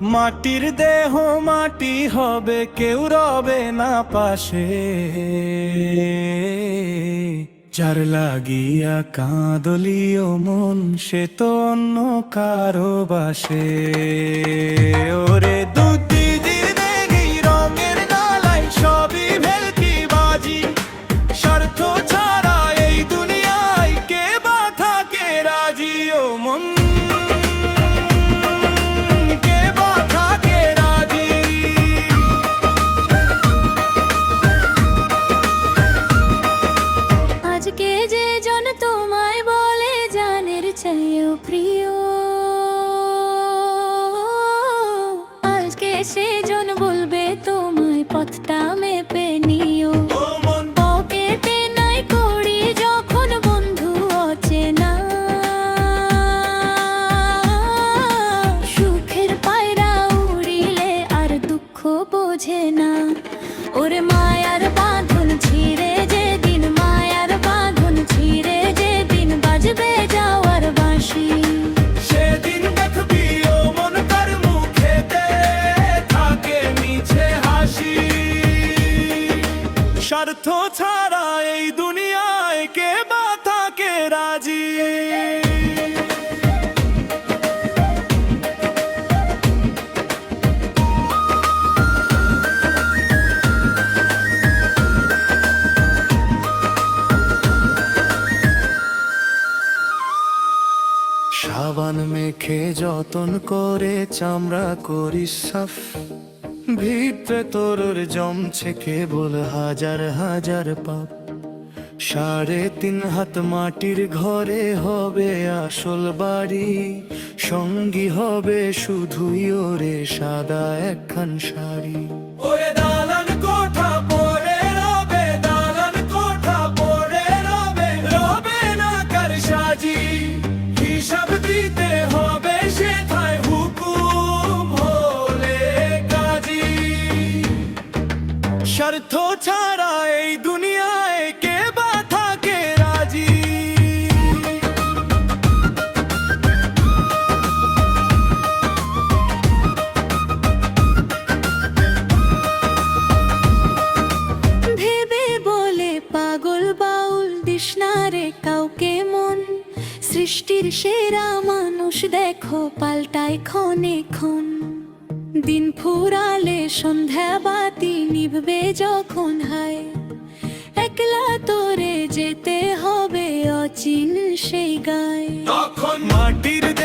মাটির দেহ মাটি হবে, কেউ রবে না পাশে। যার লাগিয়া কাঁদলিও মন, সে তো অন্য কারও বাসে। ওরে দিদির রঙের নালাই সবই ভেলকি স্বার্থ ছাড়া এই দুনিয়ায় কে বা থাকে রাজি? ও মন জন তোমায় বলে জানের চাইও প্রিয়। আজকে সে জন বলবে তোমায় পথটা মেপে নিও। বোঝে ওরে মায়ার বাঁধন ছাড়া এই দুনিয়ায় কে বা থাকে রাজি? সাবান মেখে যতন করে চামড়া করিস সাফ। ভিড়তে তোর জমছে কেবল হাজার হাজার পাপ। সাড়ে তিন হাত মাটির ঘরে হবে আসল বাড়ি। সঙ্গী হবে শুধুই ওরে সাদা একখান শাড়ি। ছাড়া এই দুনিয়ায় কে বা থাকে রাজি? ভেবে বলে পাগল বাউল দিশনারে কাউকে মন। সৃষ্টির সেরা মানুষ দেখো, পাল্টায় ক্ষণে ক্ষণ। দিন ফুরালে সন্ধ্যা বাতি নিভবে যখন হায়। একলা তোরে যেতে হবে অচিন সেই গায়। তখন মাটির